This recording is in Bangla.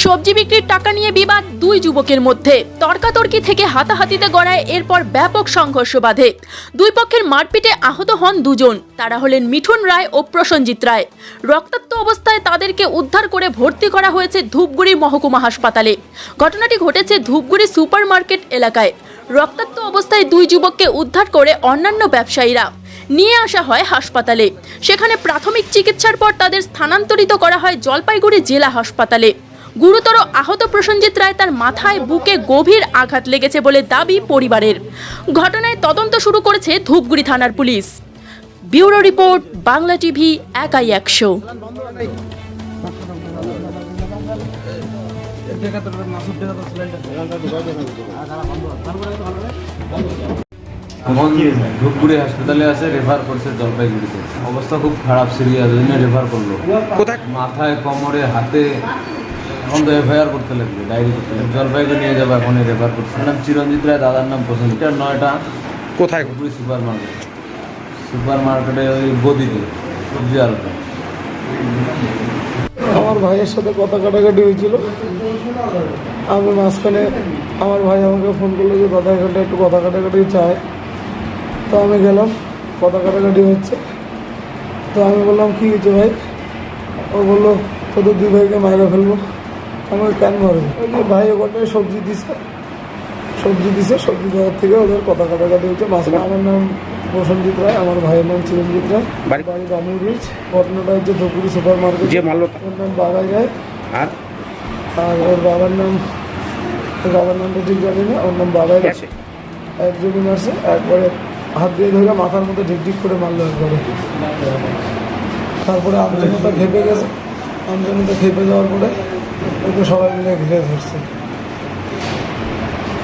সবজি বিক্রির টাকা নিয়ে বিবাদ দুই যুবকের মধ্যে। তর্কাতর্কি থেকে হাতাহাতিতে গড়ায় এরপর ব্যাপক সংঘর্ষ বাধে। দুই পক্ষের মারপিটে আহত হন দুজন। তারা হলেন মিঠুন রায় ও প্রসঞ্জিৎ রায়। রক্তাক্ত অবস্থায় তাদেরকে উদ্ধার করে ভর্তি করা হয়েছে ধূপগুড়ি মহকুমা হাসপাতালে। ঘটনাটি ঘটেছে ধূপগুড়ি সুপার মার্কেট এলাকায়। রক্তাক্ত অবস্থায় দুই যুবককে উদ্ধার করে অন্যান্য ব্যবসায়ীরা নিয়ে আসা হয় হাসপাতালে। সেখানে প্রাথমিক চিকিৎসার পর তাদের স্থানান্তরিত করা হয় জলপাইগুড়ি জেলা হাসপাতালে। গুরুতর আহত প্রসঞ্জিৎ রায় তার মাথায় বুকে গভীর আঘাত লেগেছে বলে দাবি পরিবারের। ঘটনায় তদন্ত শুরু করেছে ধূপগুড়ি থানার police. Bureau report Bangla TV একাই একশো ধূপগুড়ি হাসপাতালে আছে রেফার করছে জলপাইগুড়িতে। অবস্থা খুব খারাপ সিরিয়াস রেফার করল। কোথায়? মাথায় কোমরে হাতে এখন তো এফআইআর করতে লাগবে ডায়েরি করতে লাগবে। জলপাইগুড়ি নিয়ে যাব এখন রেফার করছে। নাম চিরঞ্জিত রায় দাদার নাম পছন্দ এটা নয়টা কোথায়? ধূপগুড়ি সুপার মার্কেট সুপার মার্কেটে ওই গদিতে সবজি আলটা আমার ভাইয়ের সাথে কথা কাটাকাটি হয়েছিল। আমি মাঝখানে আমার ভাই আমাকে ফোন করল যে কথা এখানটা একটু কথা কাটাকাটি চায় তো আমি গেলাম কথা কাটাকাটি হচ্ছে। তো আমি বললাম কী হয়েছে ভাই? ও বলল তোদের দুই ভাইকে মায়েরা ফেলব। আমি বলি, কেন মারবো ভাই ওখানে সবজি দিছে সবজি দিছে সবজি দেওয়ার থেকে ওদের কথা কাটাকাটি হচ্ছে। মাঝখানে আমার নাম প্রসঞ্জিৎ রায় আমার ভাইয়ের নাম চিরঞ্জিত রায়। বাড়ি? বাড়ি দামুর ব্রিজ ঘটনাটা হচ্ছে ধুপুরি সুপার মার্কেট যে মারলো ওর নাম বাবাই রায়। আর? আর ওর বাবার নাম ওর বাবার নামটা ঠিক জানি না ওর নাম বাবাই রায়। আছে। একজনই মারছে একবারে হাত দিয়ে ধরে মাথার মধ্যে ঢিক ঢিক করে মারলো একবারে। তারপরে আমজনতা খেপে গেছে। আমজনতা খেপে যাওয়ার পরে ওকে সবাই মিলে ঘিরে ধরছে